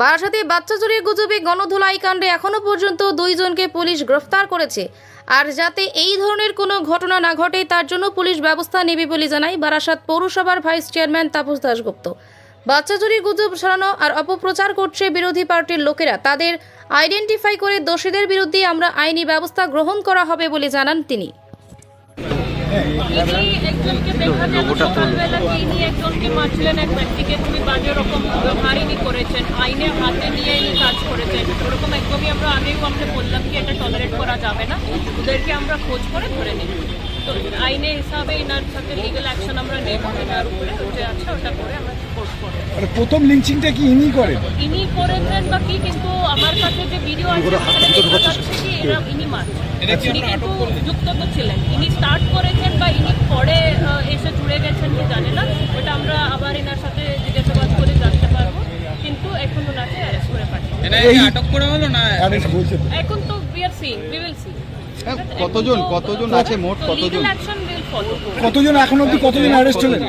বারাসাতে বাচ্চা চুরির গুজবে গণধোলাই কাণ্ডে এখনও পর্যন্ত দুইজনকে পুলিশ গ্রেফতার করেছে। আর যাতে এই ধরনের কোনো ঘটনা না ঘটে, তার জন্য পুলিশ ব্যবস্থা নেবে বলে জানায় বারাসাত পৌরসভার ভাইস চেয়ারম্যান তাপস দাশগুপ্ত। বাচ্চা চুরির গুজব ছড়ানো আর অপপ্রচার করছে বিরোধী পার্টির লোকেরা, তাদের আইডেন্টিফাই করে দোষীদের বিরুদ্ধে আমরা আইনি ব্যবস্থা গ্রহণ করা হবে বলে জানান তিনি। ইনি একজনকে দেখা যেত সকালবেলা একজনকে মারছিলেন? এক ব্যক্তিকে খুবই বাজে রকম ব্যবহার করেছেন। আইনে হাতে নিয়ে ইনি কাজ করেছেন। ওরকম একদমই আমরা আগেও আমরা বললাম কি এটা টলারেট করা যাবে না। ওদেরকে আমরা খোঁজ করে ধরে নেব তো আইনে হিসাবে এনার সাথে লিগেল অ্যাকশন আমরা নেব এনার উপরে যে আছে ওটা করে আমরা করব। মানে প্রথম লিঞ্চিংটা কি ইনি করেন? ইনি করেছেন বা কি কিন্তু আমার কাছে যে ভিডিও আছে ইনি ইনি কিন্তু যুক্ত তো ছিলেন। ইনি স্টার্ট করেছেন বা ইনি পরে এসে জুড়ে গেছেন কি জানি না। ওটা আমরা আবার এনার সাথে জিজ্ঞাসাবাদ করে জানতে পারব। কিন্তু এখন ওনাকে অ্যারেস্ট করে পাঠিয়ে আটক করা হলো না? তো। এখন তো we are sing we will see হ্যাঁ, কতজন কতজন আছে মোট কতজন? কতজন এখন অবধি কতজন অ্যারেস্ট হলেন?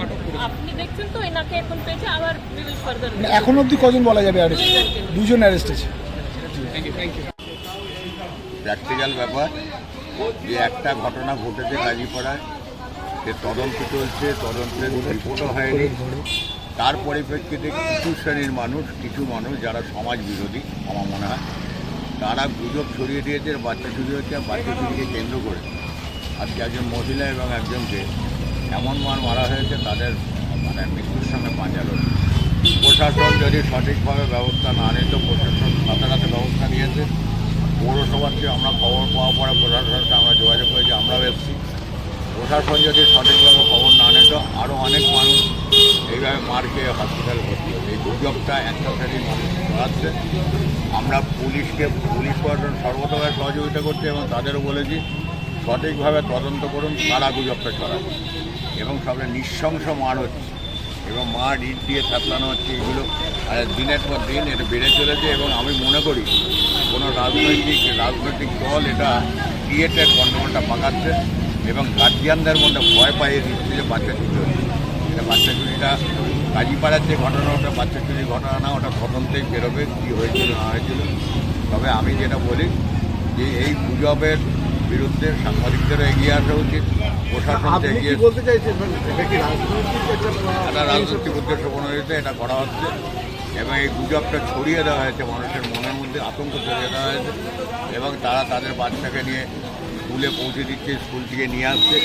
আপনি দেখছেন তো এনাকে এখন পেয়েছে আবার উই উইল ফার্দার এখন অবধি কজন বলা যাবে অ্যারেস্ট দুজন অ্যারেস্ট আছে। প্র্যাকটিক্যাল ব্যাপার, যে একটা ঘটনা ঘটেছে গাজীপাড়ায়, সে তদন্ত চলছে, তদন্তের রিপোর্টও হয়নি। তার পরিপ্রেক্ষিতে কিছু শ্রেণির মানুষ, কিছু মানুষ যারা সমাজ বিরোধী, আমার মনে হয়, তারা গুজব ছড়িয়ে দিয়েছে বাচ্চা চুরি হচ্ছে, আর বাচ্চা চুরিকে কেন্দ্র করে। আজকে একজন মহিলা এবং একজনকে এমন মার মারা হয়েছে, তাদের মানে মৃত্যুর সঙ্গে পাঞ্জালো প্রশাসন যদি সঠিকভাবে ব্যবস্থা না নিত প্রশাসন সাথে ব্যবস্থা নিয়েছে। পৌরসভার থেকে আমরা খবর পাওয়ার পরে প্রশাসনকে আমরা যোগাযোগ করেছি, আমরাও এসেছি। প্রশাসন যদি সঠিকভাবে খবর না নিত আরও অনেক মানুষ এইভাবে মার খেয়ে হসপিটাল ভর্তি হতো এই গুজবটা একটা শ্রেণির মানুষ ছড়াচ্ছে। আমরা পুলিশকে, পুলিশ প্রশাসন সর্বতভাবে সহযোগিতা করছি এবং তাদেরও বলেছি, সঠিকভাবে তদন্ত করুন, কারা গুজবটা ছড়াচ্ছে এবং সবে নিঃশংস মার হচ্ছে। এবং মার ইট দিয়ে থাকলানো হচ্ছে এগুলো। দিনের পর দিন এটা বেড়ে চলেছে এবং আমি মনে করি কোনো রাজনৈতিক রাজনৈতিক দল এটা ক্রিয়েটের গণ্ডগোলটা পাকাচ্ছে এবং গার্জিয়ানদের মধ্যে ভয় পাইয়ে দিচ্ছে যে বাচ্চা চুরি হচ্ছে। এটা বাচ্চা চুরিটা কাজীপাড়ার যে ঘটনা, ওটা বাচ্চা চুরির ঘটনা না, ওটা তদন্তেই বেরোবে, কী হয়েছিল, না হয়েছিল। তবে আমি যেটা বলি যে এই গুজবের বিরুদ্ধে সাংবাদিকদের এগিয়ে আসা উচিত প্রশাসন এগিয়ে বলতে চাইছেন? মানে এটা রাজনৈতিক উদ্দেশ্য প্রণোদিত এটা করা হচ্ছে। এবং এই গুজবটা ছড়িয়ে দেওয়া হয়েছে মানুষের মনের মধ্যে আতঙ্ক ছড়িয়ে দেওয়া হয়েছে। এবং তারা তাদের বাচ্চাকে নিয়ে স্কুলে পৌঁছে দিচ্ছে স্কুল থেকে নিয়ে আসছে।